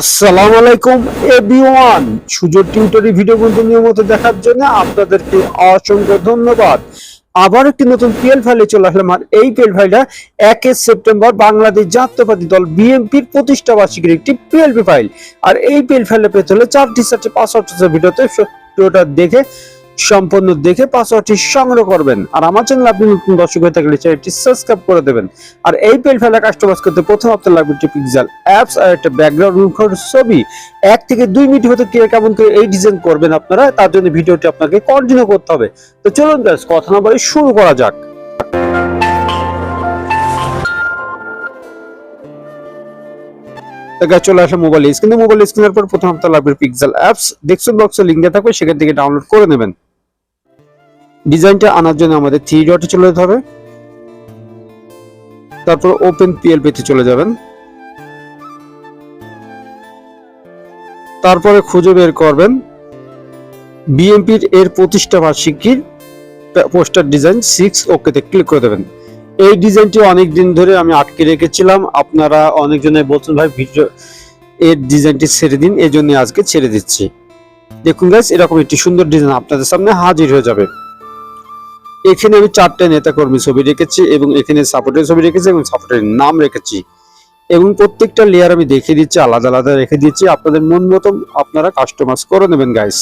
আসসালামু আলাইকুম এভরিওয়ান সুযোগ টিউটরি ভিডিও কিন্তু নিয়মিত দেখার জন্য আপনাদেরকে অসংখ্য ধন্যবাদ। আবার একটি নতুন পিএল ফাইলে চলে আসলাম, আর এই পিএল ফাইলটা একে সেপ্টেম্বর বাংলাদেশ জাতীয়বাদী দল বিএনপির প্রতিষ্ঠা বার্ষিকীর একটি পিএলপি ফাইল আর এই পিএল ফাইলে পেতে হলে চারটি চারটি পাসওয়ার্ড ভিডিওতে ভিডিওটা দেখে সম্পূর্ণ দেখে পাসওয়ার্ডটি সংগ্রহ করবেন। আর আমার চ্যানেল আপনি নতুন দর্শক হয়ে থাকলে চ্যানেলটি সাবস্ক্রাইব করে দেবেন। আর এই পেল ফেলা কাস্টমাইজ করতে প্রথম আপনার লাগবে একটি পিক্সেল অ্যাপস আর একটা ব্যাকগ্রাউন্ড ছবি। এক থেকে দুই মিনিট হতে কে কেমন করে এই ডিজাইন করবেন আপনারা, তার জন্য ভিডিওটি আপনাকে কন্টিনিউ করতে হবে। তো চলুন গাইস কথা না বলে শুরু করা যাক। চলে আসে মোবাইল স্ক্রিনে মোবাইল স্ক্রিনের পর প্রথম আপনার লাগবে পিক্সেল অ্যাপস ডেস্কটপ বক্সে লিঙ্ক থাকবে, সেখান থেকে ডাউনলোড করে নেবেন। ডিজাইনটা আনার জন্য আমাদের থ্রি ডটে চলে যেতে হবে। তারপর ওপেন পিএলপি তে চলে যাবেন। তারপরে খুঁজে বের করবেন বিএমপির এর প্রতিষ্ঠা বার্ষিকীর পোস্টার ডিজাইন সিক্স ওকেতে ক্লিক করে দেবেন। এই ডিজাইনটি অনেক দিন ধরে আমি আটকে রেখেছিলাম। আপনারা অনেকজনে বলছেন, ভাই, ভিডিও এর ডিজাইনটি ছেড়ে দিন এই আজকে ছেড়ে দিচ্ছি। দেখুন গাইস এরকম একটি সুন্দর ডিজাইন আপনাদের সামনে হাজির হয়ে যাবে। এখানে আমি চারটে নেতা কর্মী ছবি রেখেছি এবং এখানে সাপোর্টের ছবি রেখেছি এবং সাপোর্টের নাম রেখেছি। এবং প্রত্যেকটা লেয়ার আমি দেখিয়ে দিচ্ছি, আলাদা আলাদা রেখে দিচ্ছি। আপনাদের মন মতো আপনারা কাস্টমাইজ করে নেবেন গাইস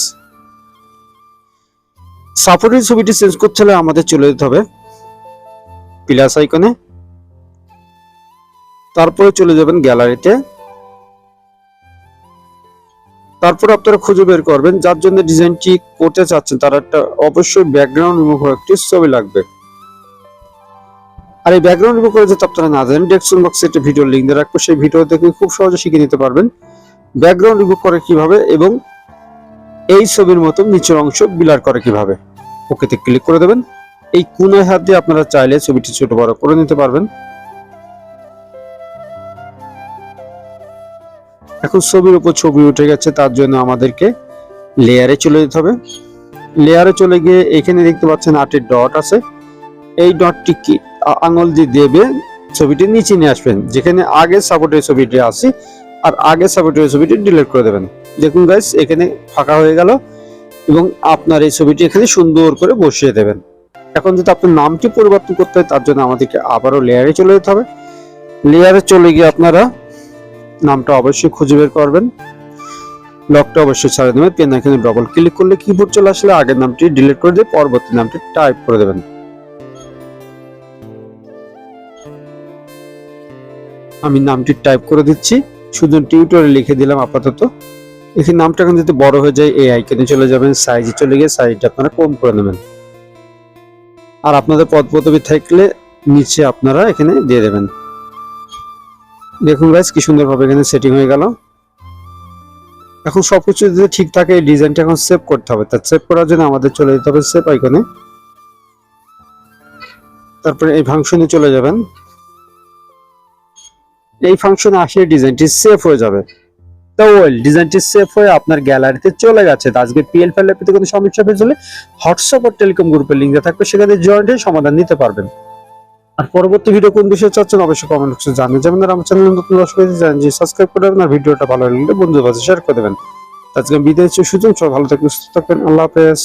সাপোর্টের ছবিটি চেঞ্জ করতে হলে আমাদের চলে যেতে হবে প্লাস আইকনে তারপরে চলে যাবেন গ্যালারিতে তারপর আপনারা খুঁজে বের করবেন, যার জন্য ডিজাইনটি করতে চাচ্ছেন, তার একটা অবশ্যই ব্যাকগ্রাউন্ড রিমুভ একটি ছবি লাগবে। আর এই ব্যাকগ্রাউন্ড রিমুভ করে যদি আপনারা না জানেন ডেসক্রিপশন বক্সে একটা ভিডিও লিঙ্ক দিয়ে রাখব, সেই ভিডিও দেখে খুব সহজে শিখে নিতে পারবেন ব্যাকগ্রাউন্ড রিমুভ করে কীভাবে এবং এই ছবির মতো নিচের অংশ বিলার করে কীভাবে। ওকেতে ক্লিক করে দেবেন। এই কোনায় হাত দিয়ে আপনারা চাইলে ছবিটি ছোট বড় করে নিতে পারবেন। এখন ছবির উপর ছবি উঠে গেছে, তার জন্য আমাদেরকে লেয়ারে চলে যেতে হবে। লেয়ারে চলে গিয়ে এখানে দেখতে পাচ্ছেন আটের ডট আছে। এই ডটটি কি? আঙুল দিয়ে দেবে, ছবিটি নিচে নিয়ে আসবেন, যেখানে আগে সাপোর্টের ছবিটি আছে, আর আগে সাপোর্টের ছবিটি ডিলিট করে দেবেন। দেখুন গাইস এখানে ফাঁকা হয়ে গেল, এবং আপনার এই ছবিটি এখানে সুন্দর করে বসিয়ে দেবেন। এখন যদি আপনার নামটি পরিবর্তন করতে হয়, তার জন্য আমাদেরকে আবারও লেয়ারে চলে যেতে হবে। লেয়ারে চলে গিয়ে আপনারা নামটা অবশ্যই খুঁজে বের করবেন। লকটা অবশ্যই ছাড়া দেবেন। পেন এখানে ডবল ক্লিক করলে কিবোর্ড চলে আসলে আগের নামটি ডিলিট করে দিয়ে পরবর্তী নামটি টাইপ করে দেবেন। আমি নামটি টাইপ করে দিচ্ছি। শুধু টিউটোরিয়াল লিখে দিলাম আপাতত। এখানে নামটা এখন যদি বড় হয়ে যায়, এই আইকনে চলে যাবেন সাইজে চলে গিয়ে সাইজটা আপনারা কম করে নেবেন। আর আপনাদের পদ থাকলে নিচে আপনারা এখানে দিয়ে দেবেন। দেখুন গাইস কি সুন্দরভাবে এখানে সেটিং হয়ে গেল। এখন সবকিছু যদি ঠিক থাকে, এই ডিজাইনটা এখন সেভ করতে হবে। তা সেভ করার জন্য আমাদের চলে যেতে হবে সেভ আইকনে তারপরে এই ফাংশনে চলে যাবেন। এই ফাংশনে আসলে ডিজাইনটি সেভ হয়ে যাবে। তো ওয়েল ডিজাইনটি সেভ হয়ে আপনার গ্যালারিতে চলে গেছে। আজকে পিএল ফাইলে কোনো সমস্যা চলে হোয়াটসঅ্যাপ আর টেলিকম গ্রুপের লিঙ্ক থাকবে। সেখানে জয়েন্ট হয়ে সমাধান নিতে পারবেন। আর পরবর্তী ভিডিও কোন বিষয়ে চাচ্ছেন অবশ্যই কমেন্ট বক্সে জানিয়ে যেমন আমার চ্যানেল নতুন দর্শক জানেন যে সাবস্ক্রাইব করে আপনার ভিডিওটা ভালো লাগলে বন্ধুদের কাছে শেয়ার করে দেবেন। আজকে বিদায় সুযোগ, সবাই ভালো থাকবেন, সুস্থ থাকবেন। আল্লাহ হাফেজ।